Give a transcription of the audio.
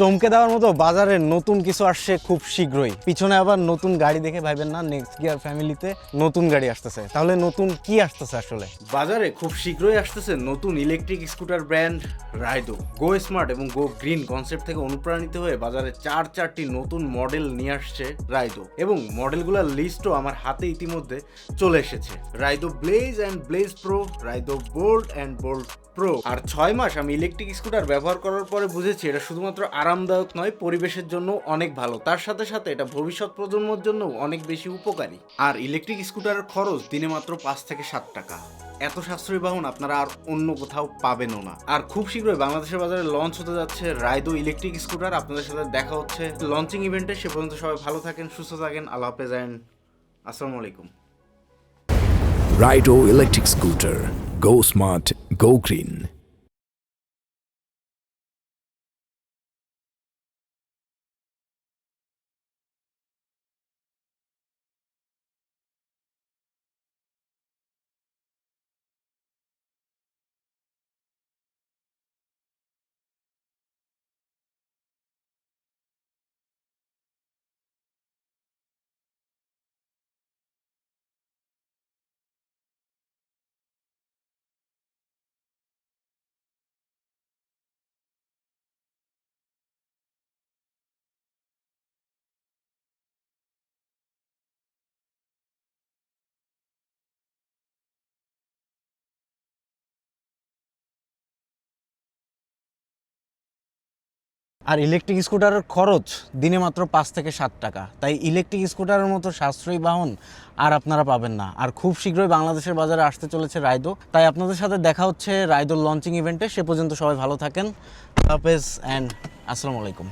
চমকে দেওয়ার মতো বাজারে নতুন কিছু আসছে খুব শীঘ্রই। পিছনে আবার নতুন গাড়ি দেখে ভাইবেন না নেক্সট গিয়ার ফ্যামিলিতে নতুন গাড়ি আসতেছে। তাহলে নতুন কি আসতেছে আসলে? বাজারে খুব শীঘ্রই আসতেছে নতুন electric scooter brand Raido go smart এবং গো গ্রিন কনসেপ্ট থেকে অনুপ্রাণিত হয়ে বাজারে চার চারটি নতুন মডেল নিয়ে আসছে রাইডো এবং মডেলগুলোর লিস্টও আমার হাতে ইতিমধ্যে চলে এসেছে। Raido Blaze and Blaze Pro Raido Bold and Bold Pro আর ছয় মাস আমি ইলেকট্রিক স্কুটার ব্যবহার করার পরে বুঝেছি এটা শুধুমাত্র আরামদায়ক নয়, পরিবেশের জন্য অনেক ভালো। তার সাথে সাথে এটা ভবিষ্যৎ প্রজন্মের জন্য অনেক বেশি উপকারী। আর ইলেকট্রিক স্কুটারের খরচ দিনে মাত্র পাঁচ থেকে সাত টাকা। এত সাশ্রয়ী বাহন আপনারা আর অন্য কোথাও পাবেনও না। আর খুব শীঘ্রই বাংলাদেশের বাজারে লঞ্চ হতে যাচ্ছে রাইদো ইলেকট্রিক স্কুটার আপনাদের সাথে দেখা হচ্ছে লঞ্চিং ইভেন্টে সে পর্যন্ত সবাই ভালো থাকেন, সুস্থ থাকেন। আল্লাহ হাফেজ। অ্যান্ড আসসালামু আলাইকুম। Raido electric scooter. Go smart, go green. আর ইলেকট্রিক স্কুটারের খরচ দিনে মাত্র পাঁচ থেকে সাত টাকা। তাই ইলেকট্রিক স্কুটারের মতো সাশ্রয়ী বাহন আর আপনারা পাবেন না। আর খুব শীঘ্রই বাংলাদেশের বাজারে আসতে চলেছে রায়দো তাই আপনাদের সাথে দেখা হচ্ছে রায়দোর লঞ্চিং ইভেন্টে সে পর্যন্ত সবাই ভালো থাকেন। হাফেজ অ্যান্ড আসসালামু আলাইকুম।